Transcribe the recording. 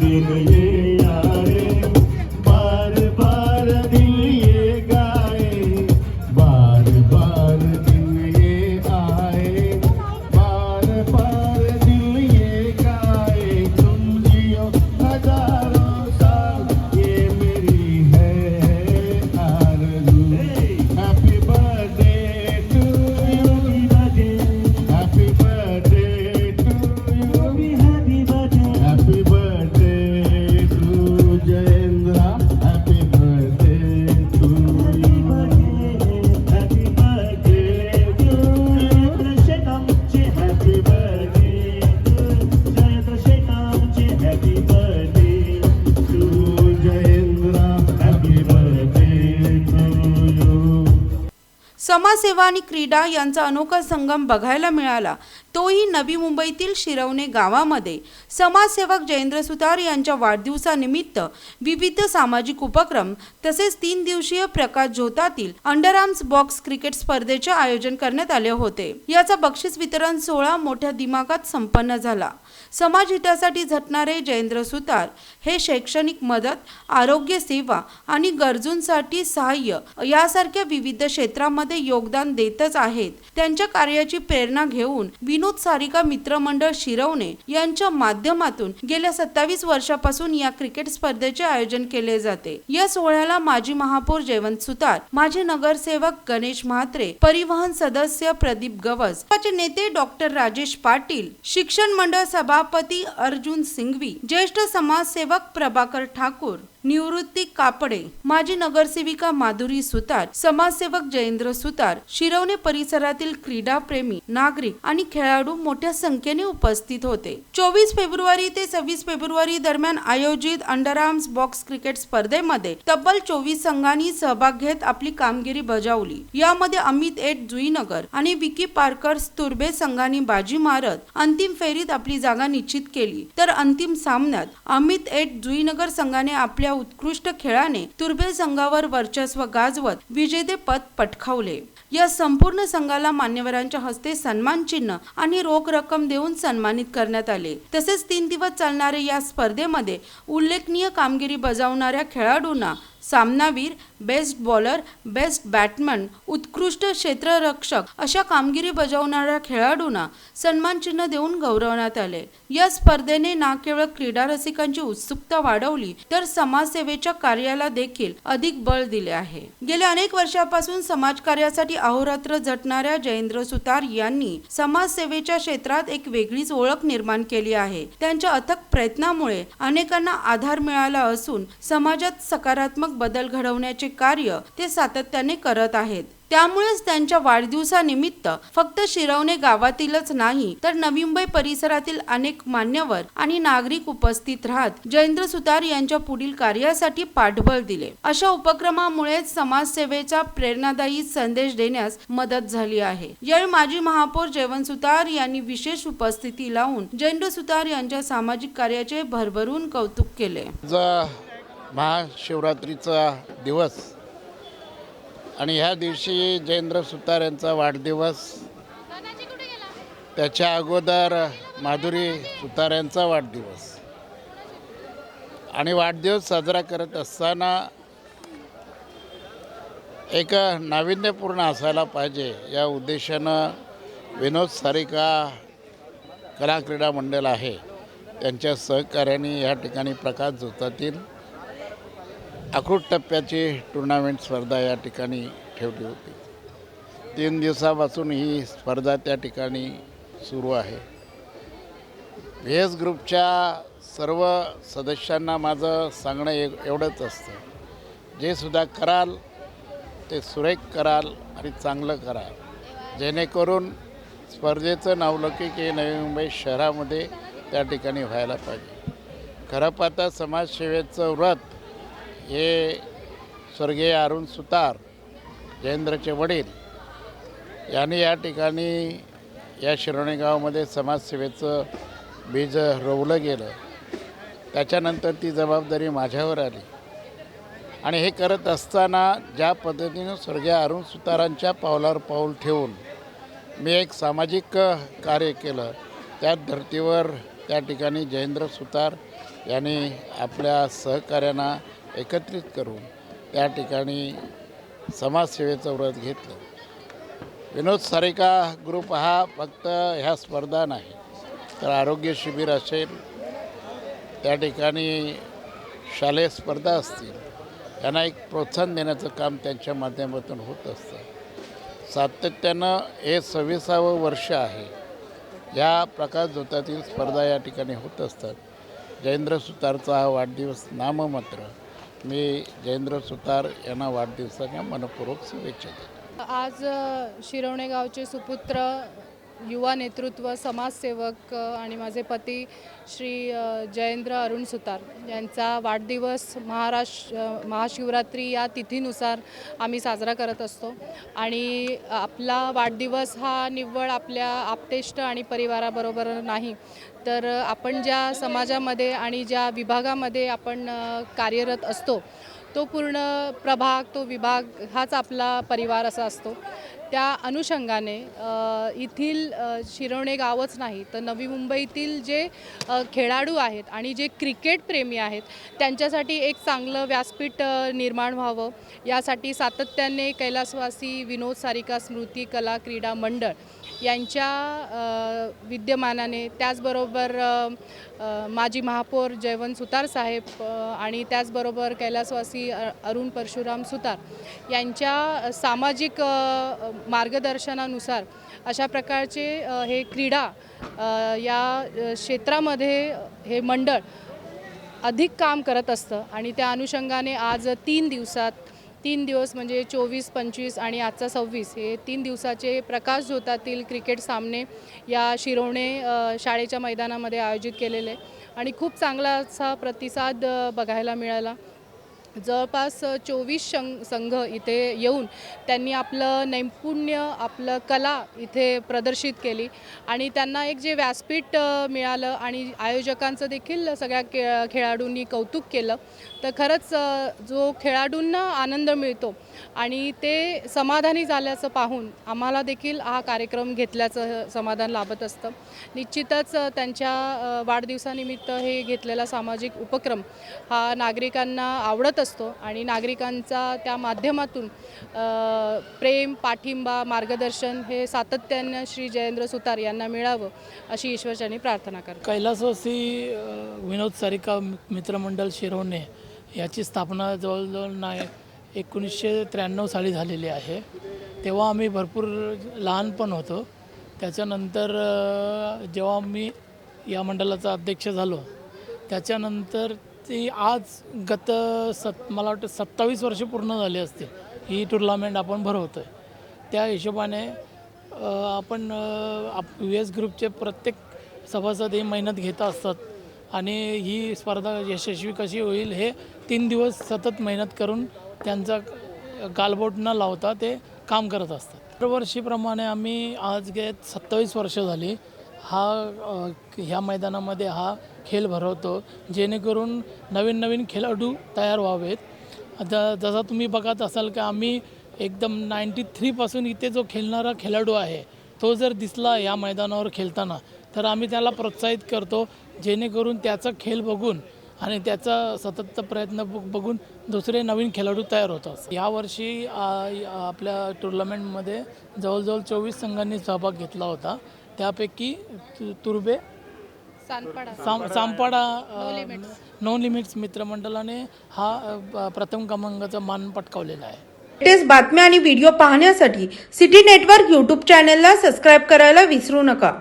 দিন समाजसेवा आणि क्रीडा यांचा अनोखा संगम बघायला मिळाला. तोही नवी मुंबईतील शिरवणे गावामध्ये. समाजसेवक जयेंद्र सुतार यांच्या वाढदिवसानिमित्त विविध सामाजिक उपक्रम तसेच तीन दिवसीय प्रकाश झोतातील अंडरआर्म्स बॉक्स क्रिकेट स्पर्धेचे आयोजन करण्यात आले होते. याचा बक्षीस वितरण सोहळा मोठ्या दिमागात संपन्न झाला. समाज हितासाठी झटणारे जयेंद्र सुतार हे शैक्षणिक मदत आरोग्य सेवा आणि गरजूंसाठी सहाय्य यासारख्या विविध क्षेत्रामध्ये योगदान देतच आहेत. त्यांच्या कार्याची प्रेरणा घेऊन विनोद सारिका मित्रमंडळ शिरवणे यांच्या माध्यमातून गेल्या सत्तावीस वर्षापासून या क्रिकेट स्पर्धेचे आयोजन केले जाते. या सोहळ्याला माजी महापौर जयवंत सुतार माजी नगरसेवक गणेश म्हात्रे परिवहन सदस्य प्रदीप गवस नेते डॉक्टर राजेश पाटील शिक्षण मंडळ सभापती अर्जुन सिंघवी ज्येष्ठ समाजसेवक प्रभाकर ठाकूर निवृत्ती कापडे. माजी नगरसेविका माधुरी सुतार समाजसेवक जयेंद्र सुतार शिरवणे परिसरातील क्रीडाप्रेमी नागरिक आणि खेळाडू मोठ्या संख्येने उपस्थित होते. चोवीस फेब्रुवारी ते सव्वीस फेब्रुवारी दरम्यान आयोजित अंडरआर्म्स बॉक्स क्रिकेट स्पर्धेमध्ये तब्बल चोवीस संघांनी सहभाग घेत आपली कामगिरी बजावली. यामध्ये अमित एट जुईनगर आणि विकी पारकर तुर्बे संघांनी बाजी मारत अंतिम फेरीत आपली जागा निश्चित केली. तर अंतिम सामन्यात अमित एट जुईनगर संघाने आपल्या उत्कृष्ट खेळाने तुर्बे संघावर वर्चस्व गाजवत विजेतेपद पटकावले. या संपूर्ण संघाला मान्यवरांच्या हस्ते सन्मान चिन्ह आणि रोख रक्कम देऊन सन्मानित करण्यात आले. तसेच तीन दिवस चालणाऱ्या या स्पर्धेमध्ये उल्लेखनीय कामगिरी बजावणाऱ्या खेळाडूंना सामनावीर बेस्ट बॉलर बेस्ट बॅटमन उत्कृष्ट क्षेत्ररक्षक अशा कामगिरी बजावणाऱ्या खेळाडूंना सन्मान चिन्ह देऊन गौरवण्यात आले. या स्पर्धेने ना केवळ क्रीडा रसिकांची उत्सुकता वाढवली तर समाजसेवेच्या कार्याला देखील अधिक बळ दिले आहे. गेल्या अनेक वर्षापासून समाजकार्यासाठी अहोरात्र झटणाऱ्या जयेंद्र सुतार यांनी समाजसेवेच्या क्षेत्रात एक वेगळीच ओळख निर्माण केली आहे. त्यांच्या अथक प्रयत्नामुळे अनेकांना आधार मिळाला असून समाजात सकारात्मक बदल घडवण्याचे कार्य ते सातत्याने करत आहेत. त्यामुळेच त्यांच्या वाढदिवसानिमित्त फक्त शिरवणे गावातीलच नाही तर नवी मुंबई परिसरातील अनेक मान्यवर आणि नागरिक उपस्थित राहत जयेंद्र सुतार यांच्या पुढील कार्यासाठी पाठबळ दिले. अशा उपक्रमामुळे समाजसेवेचा प्रेरणादायी संदेश देण्यास मदत झाली आहे. यावेळी माजी महापौर जयवंत सुतार यांनी विशेष उपस्थिती लावून जयेंद्र सुतार यांच्या सामाजिक कार्याचे भरभरून कौतुक केले. महाशिवरात्रीचा दिवस. आणि ह्या दिवशी जयेंद्र सुतार यांचा वाढदिवस. त्याच्या अगोदर माधुरी सुतार यांचा वाढदिवस. आणि वाढदिवस साजरा करत असताना एक नाविन्यपूर्ण असायला पाहिजे या उद्देशानं विनोद सारिका कला क्रीडा मंडळ आहे. त्यांच्या सहकार्याने या ठिकाणी प्रकाश जोतातील अक्रूट टप्प्याची टुर्नामेंट स्पर्धा या ठिकाणी ठेवली होती. तीन दिवसापासून ही स्पर्धा त्या ठिकाणी सुरू आहे. व्ही एस ग्रुपच्या सर्व सदस्यांना माझं सांगणं ए एवढंच असतं. जे सुद्धा कराल ते सुरेख कराल आणि चांगलं कराल. जेणेकरून स्पर्धेचं नावलौकिक हे नवी मुंबई शहरामध्ये त्या ठिकाणी व्हायला पाहिजे. खरं पाहता समाजसेवेचं व्रत हे स्वर्गीय अरुण सुतार जयेंद्रचे वडील यांनी या ठिकाणी या शिरोणी गावामध्ये समाजसेवेचं बीज रोवलं गेलं. त्याच्यानंतर ती जबाबदारी माझ्यावर आली. आणि हे करत असताना ज्या पद्धतीनं स्वर्गीय अरुण सुतारांच्या पावलावर पाऊल ठेवून मी एक सामाजिक कार्य केलं त्याच धर्तीवर त्या ठिकाणी जयेंद्र सुतार यांनी आपल्या सहकार्यांना एकत्रित करून त्या ठिकाणी समाजसेवेचं व्रत घेतलं. विनोद सारिका ग्रुप हा फक्त ह्या स्पर्धा नाही तर आरोग्य शिबिर असेल त्या ठिकाणी शालेय स्पर्धा असतील त्यांना एक प्रोत्साहन देण्याचं काम त्यांच्या माध्यमातून होत असतं. सातत्यानं हे सव्वीसावं वर्ष आहे. या प्रकाश जोतातील स्पर्धा या ठिकाणी होत असतात. जयेंद्र सुतारचा हा वाढदिवस नाममात्र मी जयेंद्र सुतार यांना वाढदिवसाच्या मनपूर्वक शुभेच्छा देतो. आज शिरवणे गावचे सुपुत्र युवा नेतृत्व समाजसेवक आणि माझे पती श्री जयेंद्र अरुण सुतार यांचा वाढदिवस महाराष्ट्र महाशिवरात्री या तिथीनुसार आम्ही साजरा करत असतो. आणि आपला वाढदिवस हा निव्वळ आपल्या आपतेष्ट आणि परिवाराबरोबर नाही तर आपण ज्या समाजामध्ये आणि ज्या विभागामध्ये आपण कार्यरत असतो तो पूर्ण प्रभाग तो विभाग हाच आपला परिवार असा असतो. त्या अनुषंगाने येथील शिरवणे गावच नाही तर नवी मुंबईतील जे खेळाडू आहेत आणि जे क्रिकेटप्रेमी आहेत त्यांच्यासाठी एक चांगलं व्यासपीठ निर्माण व्हावं. यासाठी सातत्याने कैलासवासी विनोद सारिका स्मृती कला क्रीडा मंडळ यांच्या विद्यमानाने त्याचबरोबर माजी महापौर जयवंत सुतार साहेब आणि त्याचबरोबर कैलासवासी अ- अरुण परशुराम सुतार यांच्या सामाजिक मार्गदर्शनानुसार अशा प्रकारचे हे क्रीडा या क्षेत्रामध्ये हे मंडळ अधिक काम करत असतं. आणि त्या अनुषंगाने आज तीन दिवसात तीन दिवस म्हणजे चोवीस पंचवीस आणि आजचा सव्वीस हे तीन दिवसाचे प्रकाश झोतातील क्रिकेट सामने या शिरोणे शाळेच्या मैदानामध्ये आयोजित केलेले. आणि खूप चांगला असा प्रतिसाद बघायला मिळाला. जवळपास चोवीस शं संघ इथे येऊन त्यांनी आपलं नैपुण्य आपलं कला इथे प्रदर्शित केली. आणि त्यांना एक जे व्यासपीठ मिळालं आणि आयोजकांचं देखील सगळ्या के खेळाडूंनी कौतुक केलं तर खरंच जो खेळाडूंना आनंद मिळतो आणि ते समाधानी झाल्याचं पाहून आम्हाला देखील हा कार्यक्रम घेतल्याचं समाधान लाभत असतं. निश्चितच त्यांच्या वाढदिवसानिमित्त हे घेतलेला सामाजिक उपक्रम हा नागरिकांना आवडत असतो असतो आणि नागरिकांचा त्या माध्यमातून प्रेम पाठिंबा मार्गदर्शन हे सातत्यानं श्री जयेंद्र सुतार यांना मिळावं अशी ईश्वरचरणी प्रार्थना करतो. कैलासवासी विनोद सारिका मित्रमंडळ शिरवणे याची स्थापना जवळजवळ नाही एकोणीसशे त्र्याण्णव साली झालेली आहे. तेव्हा आम्ही भरपूर लहान पण होतो. त्याच्यानंतर जेव्हा मी या मंडळाचा अध्यक्ष झालो त्याच्यानंतर ती आज गत सत मला वाटतं सत्तावीस वर्ष पूर्ण झाली असतील ही टुर्नामेंट आपण भरवतो आहे त्या हिशोबाने आपण आपण यू एस ग्रुपचे प्रत्येक सभासद ही मेहनत घेत असतात. आणि ही स्पर्धा यशस्वी कशी होईल हे तीन दिवस सतत मेहनत करून त्यांचा गालबोट न लावता ते काम करत असतात. दरवर्षीप्रमाणे आम्ही आज गेत सत्तावीस वर्ष झाली. हा ह्या मैदानामध्ये हा खेळ भरवतो जेणेकरून नवीन नवीन खेळाडू तयार व्हावेत. ज जसा तुम्ही बघत असाल का आम्ही एकदम नाईंटी थ्रीपासून इथे जो खेळणारा खेळाडू आहे तो जर दिसला या मैदानावर खेळताना तर आम्ही त्याला प्रोत्साहित करतो जेणेकरून त्याचा खेळ बघून आणि त्याचा सतत प्रयत्न बघून दुसरे नवीन खेळाडू तयार होतात. यावर्षी आपल्या टुर्नामेंटमध्ये जवळजवळ चोवीस संघांनी सहभाग घेतला होता. त्यापैकी तु- तुर्बे साम सामपाडा अ, नो लिमिट्स मित्रमंडळाने हा प्रथम क्रमांकाचा मान पटकावलेला आहे. लेटेस्ट बातम्या आणि व्हिडिओ पाहण्यासाठी सिटी नेटवर्क यूट्यूब चॅनलला सबस्क्राईब करायला विसरू नका.